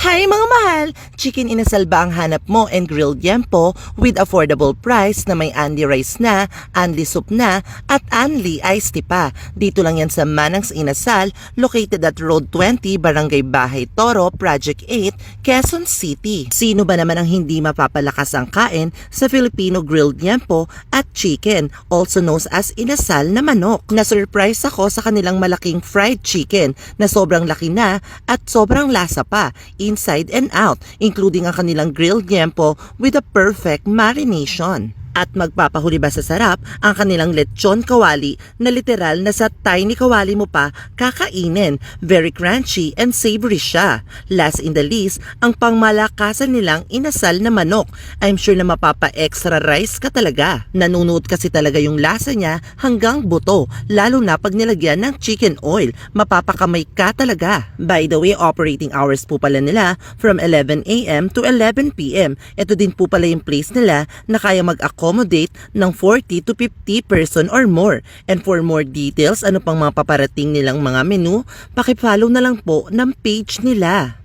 Hi mga mahal! Chicken inasal ba ang hanap mo and grilled yempo with affordable price na may Andy rice na, Anli soup na, at Anli iced tea pa. Dito lang yan sa Manang's Inasal, located at Road 20, Barangay Bahay Toro, Project 8, Quezon City. Sino ba naman ang hindi mapapalakas ang kain sa Filipino grilled yempo at chicken, also known as inasal na manok? Na-surprise ako sa kanilang malaking fried chicken na sobrang laki na at sobrang lasa pa, inside and out, including ang kanilang grilled yempo with a perfect marination. At magpapahuli ba sa sarap ang kanilang lechon kawali na literal na sa tiny kawali mo pa kakainin. Very crunchy and savory siya. Last in the list, ang pangmalakasan nilang inasal na manok. I'm sure na mapapa-extra rice ka talaga. Nanunuot kasi talaga yung lasa niya hanggang buto, lalo na pag nilagyan ng chicken oil. Mapapakamay ka talaga. By the way, operating hours po pala nila from 11 a.m. to 11 p.m. Ito din po pala yung place nila na kaya mag-accommodate ng 40 to 50 person or more. And for more details, ano pang mga paparating nilang mga menu, pakifollow na lang po ng page nila.